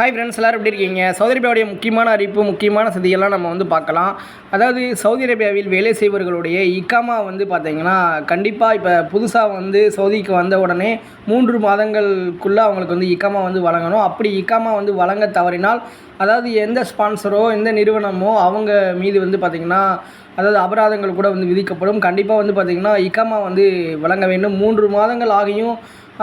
Hi friends எல்லோரும் எப்படி இருக்கீங்க? சவுதி அரேபியாவுடைய முக்கியமான அறிவிப்பு முக்கியமான செய்தியெல்லாம் நம்ம வந்து பார்க்கலாம். அதாவது சவுதி அரேபியாவில் வேலை செய்பவர்களுடைய இக்காமா வந்து பார்த்தீங்கன்னா கண்டிப்பாக இப்போ புதுசாக வந்து சவுதிக்கு வந்த உடனே மூன்று மாதங்களுக்குள்ளே அவங்களுக்கு வந்து இக்காமா வந்து வழங்கணும். அப்படி இக்காமா வந்து வழங்க தவறினால் அதாவது எந்த ஸ்பான்சரோ எந்த நிறுவனமோ அவங்க மீது வந்து பார்த்திங்கன்னா அதாவது அபராதங்கள் கூட வந்து விதிக்கப்படும். கண்டிப்பாக வந்து பார்த்திங்கன்னா இக்காமா வந்து வழங்க வேண்டும். மூன்று மாதங்கள் ஆகியும்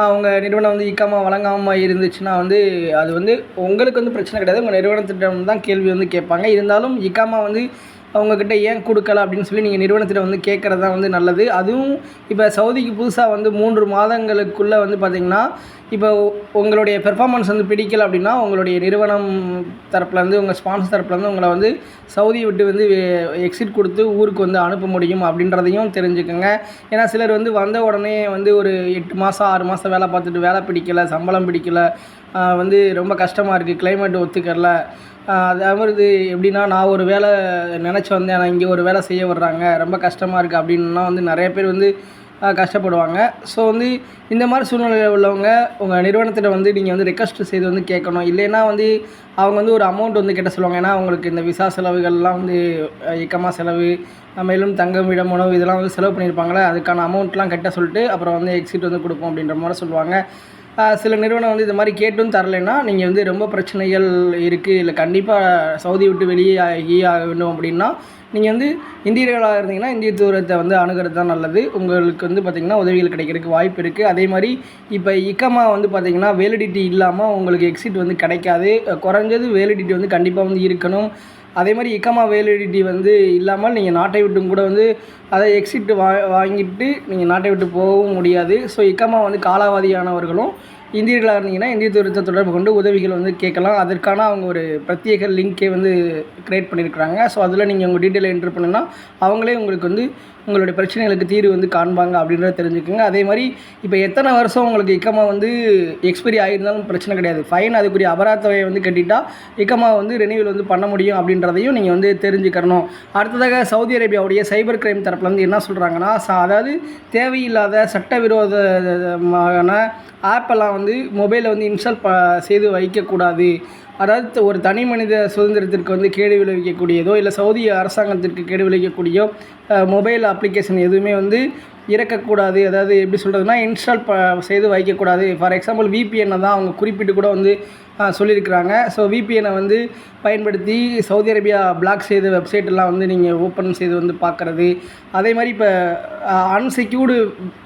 அவங்க நிறுவனம் வந்து இக்காமா வழங்காமல் இருந்துச்சுன்னா வந்து அது வந்து உங்களுக்கு வந்து பிரச்சனை கிடையாது. உங்கள் நிறுவனத்திடம் தான் கேள்வி வந்து கேட்பாங்க. இருந்தாலும் இக்காமா வந்து அவங்கக்கிட்ட ஏன் கொடுக்கல அப்படின்னு சொல்லி நீங்கள் நிறுவனத்தில் வந்து கேட்குறது தான் வந்து நல்லது. அதுவும் இப்போ சவுதிக்கு புதுசாக வந்து மூன்று மாதங்களுக்குள்ளே வந்து பார்த்திங்கன்னா இப்போ உங்களுடைய பெர்ஃபார்மன்ஸ் வந்து பிடிக்கல அப்படின்னா உங்களுடைய நிறுவனம் தரப்புலேருந்து உங்கள் ஸ்பான்சர் தரப்புலேருந்து உங்களை வந்து சவுதி விட்டு வந்து எக்ஸிட் கொடுத்து ஊருக்கு வந்து அனுப்ப முடியும் அப்படின்றதையும் தெரிஞ்சுக்கோங்க. ஏன்னா சிலர் வந்து வந்த உடனே வந்து ஒரு எட்டு மாதம் ஆறு மாதம் வேலை பார்த்துட்டு வேலை பிடிக்கல சம்பளம் பிடிக்கல வந்து ரொம்ப கஷ்டமாக இருக்குது கிளைமேட் ஒத்துக்கரல அதாவது எப்படின்னா நான் ஒரு வேலை நினச்சி வந்தேன். ஆனால் இங்கே ஒரு வேலை செய்ய வர்றாங்க. ரொம்ப கஷ்டமாக இருக்குது அப்படின்னா வந்து நிறைய பேர் வந்து கஷ்டப்படுவாங்க. ஸோ வந்து இந்த மாதிரி சூழ்நிலையில் உள்ளவங்க உங்கள் நிறுவனத்தில் வந்து நீங்கள் வந்து ரெக்வஸ்ட் செய்து வந்து கேட்கணும். இல்லைன்னா வந்து அவங்க வந்து ஒரு அமௌண்ட் வந்து கெட்ட சொல்லுவாங்க. ஏன்னா அவங்களுக்கு இந்த விசா செலவுகள்லாம் வந்து இக்கமாக செலவு மேலும் தங்கம் இடம் உணவு இதெல்லாம் வந்து செலவு பண்ணியிருப்பாங்களே அதுக்கான அமௌண்ட்லாம் கட்ட சொல்லிட்டு அப்புறம் வந்து எக்ஸிட் வந்து கொடுப்போம் அப்படின்ற மாதிரி சொல்லுவாங்க. சில நிறுவனம் வந்து இது மாதிரி கேட்டும் தரலைன்னா நீங்கள் வந்து ரொம்ப பிரச்சனைகள் இருக்குது இல்லை கண்டிப்பாக சவுதி விட்டு வெளியே ஆகி ஆக வேண்டும் அப்படின்னா நீங்கள் வந்து இந்தியர்களாக இருந்தீங்கன்னா இந்திய தூரத்தை வந்து அணுகிறது தான் நல்லது. உங்களுக்கு வந்து பார்த்திங்கன்னா உதவிகள் கிடைக்கிறதுக்கு வாய்ப்பு இருக்குது அதே மாதிரி இப்போ இக்கமா வந்து பார்த்திங்கன்னா வேலிடிட்டி இல்லாமல் உங்களுக்கு எக்ஸிட் வந்து கிடைக்காது. குறைஞ்சது வேலிடிட்டி வந்து கண்டிப்பாக வந்து இருக்கணும். அதே மாதிரி இக்கமா வேலிடிட்டி வந்து இல்லாமல் நீங்கள் நாட்டை விட்டும் கூட வந்து அதை எக்ஸிட் வா வாங்கிட்டு நீங்கள் நாட்டை விட்டு போகவும் முடியாது. ஸோ இக்கமா வந்து காலாவதியானவர்களும் இந்தியர்களாக இருந்தீங்கன்னா இந்திய தூரத்தை தொடர்பு கொண்டு உதவிகள் வந்து கேட்கலாம். அதற்கான அவங்க ஒரு பிரத்யேக லிங்க்கே வந்து க்ரியேட் பண்ணியிருக்கிறாங்க. ஸோ அதில் நீங்கள் உங்கள் டீட்டெயில் என்ட்ரு பண்ணுன்னா அவங்களே உங்களுக்கு வந்து உங்களுடைய பிரச்சனைகளுக்கு தீர்வு வந்து காண்பாங்க அப்படின்றத தெரிஞ்சுக்கோங்க. அதே மாதிரி இப்போ எத்தனை வருஷம் உங்களுக்கு இக்கமா வந்து எக்ஸ்பைரி ஆகியிருந்தாலும் பிரச்சனை கிடையாது. ஃபைன் அதுக்குரிய அபராத்தவையை வந்து கட்டிட்டால் இக்கமா வந்து ரெனியூவல் வந்து பண்ண முடியும் அப்படின்றதையும் நீங்கள் வந்து தெரிஞ்சுக்கணும். அடுத்ததாக சவுதி அரேபியாவுடைய சைபர் கிரைம் தரப்புலேருந்து என்ன சொல்கிறாங்கன்னா அதாவது தேவையில்லாத சட்டவிரோதமான ஆப்பெல்லாம் வந்து மொபைலில் வந்து இன்ஸ்டால் ப செய்து வைக்கக்கூடாது. அதாவது ஒரு தனி மனித சுதந்திரத்திற்கு வந்து கேடு விளைவிக்கக்கூடியதோ இல்லை சவுதி அரசாங்கத்திற்கு கேடு விளைவிக்கக்கூடியோ மொபைல் அப்ளிகேஷன் எதுவுமே வந்து இறக்கக்கூடாது. அதாவது எப்படி சொல்கிறதுனா இன்ஸ்டால் ப செய்து வைக்கக்கூடாது. ஃபார் எக்ஸாம்பிள் விபிஎன்னை தான் அவங்க குறிப்பிட்டு கூட வந்து சொல்லியிருக்கிறாங்க. ஸோ விபிஎனை வந்து பயன்படுத்தி சவுதி அரேபியா பிளாக் செய்த வெப்சைட்டெல்லாம் வந்து நீங்கள் ஓப்பன் செய்து வந்து பார்க்குறது. அதே மாதிரி இப்போ அன்செக்யூர்டு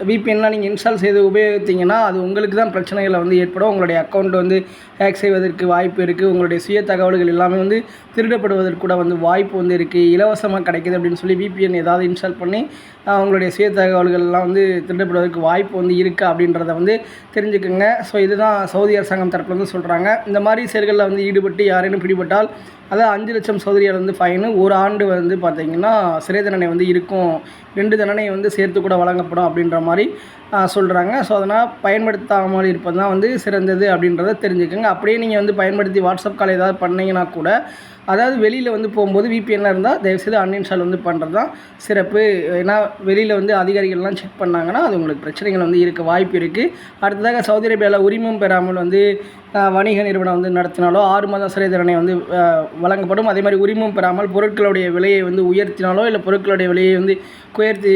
விபிஎன்லாம் நீங்கள் இன்ஸ்டால் செய்து உபயோகித்தீங்கன்னா அது உங்களுக்கு தான் பிரச்சனைகளை வந்து ஏற்படும். உங்களுடைய அக்கௌண்ட் வந்து ஹேக் செய்வதற்கு வாய்ப்பு இருக்குது உங்களுடைய சுய தகவல்கள் எல்லாமே வந்து திருடப்படுவதற்கு கூட வந்து வாய்ப்பு வந்து இருக்குது இலவசமாக கிடைக்கிது அப்படின்னு சொல்லி விபிஎன் ஏதாவது இன்ஸ்டால் பண்ணி அவங்களுடைய சுய தகவல்கள்லாம் வந்து திருடப்படுவதற்கு வாய்ப்பு வந்து இருக்குது அப்படின்றத வந்து தெரிஞ்சுக்கோங்க. ஸோ இதுதான் சவுதி அரசாங்கம் தரப்பில் வந்து சொல்கிறாங்க இந்த மாதிரி செயல்களில் வந்து ஈடுபட்டு யாரேனும் பிடிபட்டால் அதாவது அஞ்சு லட்சம் சௌதரியால் வந்து ஃபைனு ஒரு ஆண்டு வந்து பார்த்திங்கன்னா சிறை தண்டனை வந்து இருக்கும். ரெண்டு தண்டனை வந்து சேர்த்து கூட வழங்கப்படும் அப்படின்ற மாதிரி சொல்கிறாங்க ஸோ அதனால் பயன்படுத்தாமல் இருப்பது தான் வந்து சிறந்தது அப்படின்றத தெரிஞ்சுக்கோங்க. அப்படியே நீங்கள் வந்து பயன்படுத்தி வாட்ஸ்அப் கால் ஏதாவது பண்ணிங்கன்னா கூட அதாவது வெளியில் வந்து போகும்போது விபிஎன்லாம் இருந்தால் தயவுசெய்து அன்இன்ஸ்டால் வந்து பண்ணுறது தான் சிறப்பு. ஏன்னா வெளியில் வந்து அதிகாரிகள்லாம் செக் பண்ணாங்கன்னா அது உங்களுக்கு பிரச்சனைகள் வந்து இருக்க வாய்ப்பு இருக்குது அடுத்ததாக சவுதி அரேபியாவில் உரிமம் பெறாமல் வந்து வணிக நிறுவனம் வந்து நடத்தினாலோ ஆறு மாதம் சிறை தண்டனை வந்து வழங்கப்படும். அதே மாதிரி உரிமம் பெறாமல் பொருட்களுடைய விலையை வந்து உயர்த்தினாலோ இல்லை பொருட்களுடைய விலையை வந்து குயர்த்தி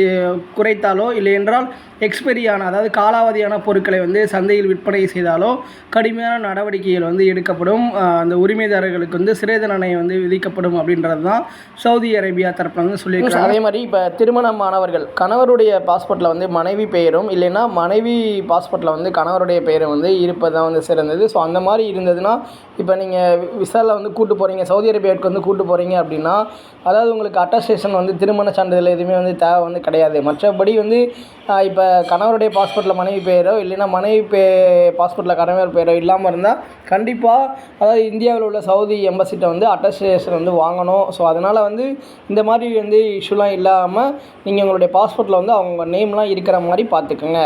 குறைத்தாலோ இல்லை என்றால் எக்ஸ்பெரியான அதாவது காலாவதியான பொருட்களை வந்து சந்தையில் விற்பனை செய்தாலோ கடுமையான நடவடிக்கைகள் வந்து எடுக்கப்படும். அந்த உரிமைதாரர்களுக்கு வந்து சிறை தண்டனை வந்து விதிக்கப்படும் அப்படின்றது தான் சவுதி அரேபியா தரப்பில் வந்து சொல்லியிருக்காங்க. அதே மாதிரி இப்போ திருமணமானவர்கள் கணவருடைய பாஸ்போர்ட்டில் வந்து மனைவி பெயரும் இல்லைன்னா மனைவி பாஸ்போர்ட்டில் வந்து கணவருடைய பெயரும் வந்து இருப்பது தான் வந்து சிறந்தது. ஸோ அந்த மாதிரி இருந்ததுன்னா இப்போ நீங்கள் விசாலில் வந்து கூட்டு போகிறீங்க சவுதி அரேபியாவுக்கு வந்து கூட்டு போகிறீங்க அப்படின்னா அதாவது உங்களுக்கு அட்டஸ்டேஷன் வந்து திருமண சான்றிதழ் எதுவுமே வந்து தேவை வந்து கிடையாது. மற்றபடி வந்து இப்போ கணவருடைய பாஸ்போர்ட்டில் மனைவி பெயரோ இல்லைன்னா மனைவி பே பாஸ்போர்ட்டில் கணவர் பெயரோ இல்லாமல் இருந்தால் கண்டிப்பாக அதாவது இந்தியாவில் உள்ள சவுதி எம்பசிட்ட வந்து அட்டஸ்டேஷன் வந்து வாங்கணும். ஸோ அதனால் வந்து இந்த மாதிரி வந்து இஷ்யூலாம் இல்லாமல் நீங்கள் உங்களுடைய பாஸ்போர்ட்டில் வந்து அவங்க நேம்லாம் இருக்கிற மாதிரி பார்த்துக்குங்க